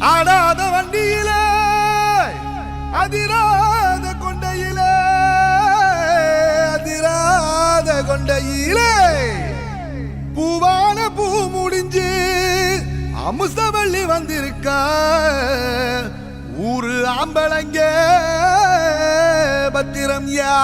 ஆடாத வண்டியிலே அதிராத கொண்டையிலே அதிராத கொண்டையிலே. பூவான பூ முடிஞ்சு அமுசவள்ளி வந்திருக்கா ஊரு ஆம்பளங்க பத்திரம் யா.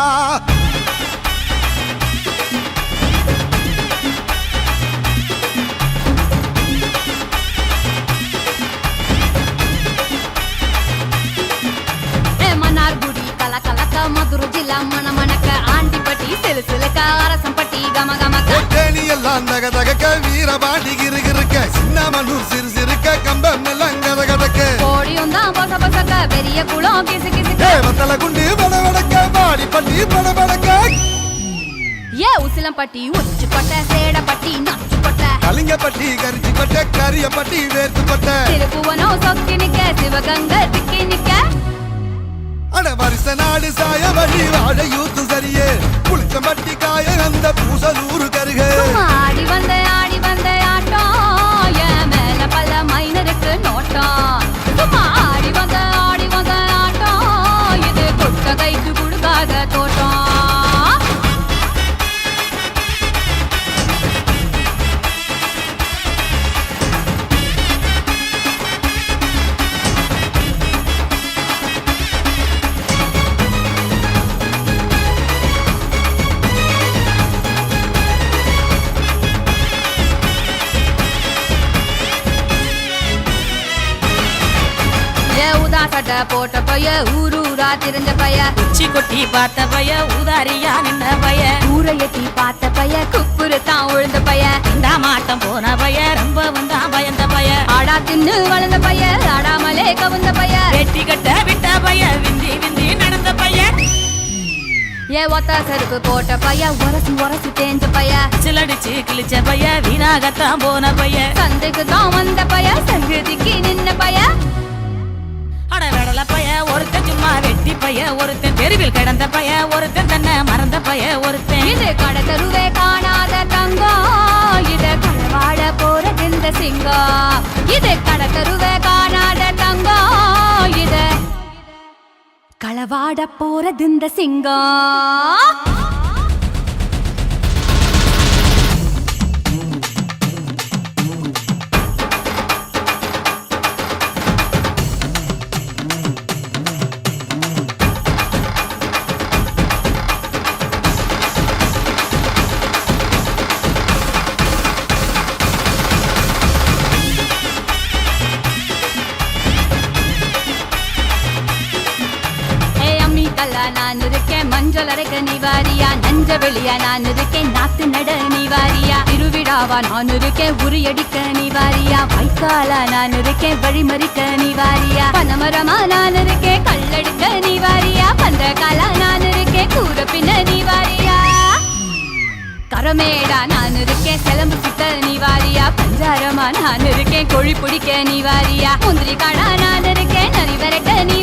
வீரபாண்டி கிருகிருக்க சின்னமனூர் சிறு சிறுக்க கம்பம் எல்லாம் கத கதக்க. கோடியும் தான் பொச பொசக்க பெரிய குளம் கிசு கிசுக்க. தேவத்தல குண்டு பட வடக்க பாடி பட்டி பட படக்க. ஏ உசிலம்பட்டி உச்சிப்பட்ட சேடப்பட்டி நச்சுப்பட்ட. கலிங்கப்பட்டி கரிச்சி பட்ட கரியப்பட்டி வேர்த்து பட்ட திருப்புவனம் சொக்கி நிக்க சிவகங்கை திக்கி நிக்க. அட வருஷ நாடு சாய வழி வாழ யூத்து சரியே. புளிச்சம்பட்டி காய அந்த பூசலூரு சட்டை போட்ட பைய ஊரு ஊரா தெரிஞ்ச பைய. உச்சி கொட்டி பார்த்த பைய ஊதாரியா நின்ன பைய. ஊரை எட்டி பார்த்த பைய குப்புரு தான் உழுந்த பைய. இந்த மாட்டம் போன பைய ரொம்ப வந்தா பயந்த பைய. ஆடா தின்னு வளர்ந்த பைய ஆடாமலே கவுந்த பைய. வெட்டி கட்ட விட்ட பைய விந்தி விந்தி நடந்த பைய. ஏ ஒத்த செருப்பு போட்ட பைய உரசி உரசி தேஞ்ச பைய. சிலடிச்சு கிழிச்ச பைய வீணாகத்தான் போன பைய. சந்தைக்கு தான் வந்த பைய சங்கதிக்கு நின்ன பைய. சும்மா பைய ஒருத்தன் தெருவில் கிடந்த பைய ஒருத்தன் தன்னை மறந்த பைய ஒருத்தன். இது கடை தருவே காணாத தங்கம் இது களவாட போறது இந்த சிங்கம் இது கடை தருவே காணாத தங்கம் இது களவாட போறது இந்த சிங்கம் நான் இருக்கேன். மஞ்சள் அரைக்க நிவாரியா நஞ்ச வெளியா? நான் இருக்கேன். நாத்து நட நிவாரியா திருவிழாவா? நான் இருக்கேன். உரியடிக்க நிவாரியா வைக்காலா? நான் இருக்கேன். வழிமறிக்க நிவாரியா பனமரமா? நான் இருக்கேன். கல்லெடுக்க நிவாரியா பந்தகாலா நான் இருக்கேன். கூற பின்ன நிவாரியா கரமேடா? நான் இருக்கேன். செலம்பு சுத்த நிவாரியா பஞ்சாரமா? நான் இருக்கேன். கொழி பிடிக்க நிவாரியா முந்திரி காடா? நான் இருக்கேன். நரி விரட்ட நீ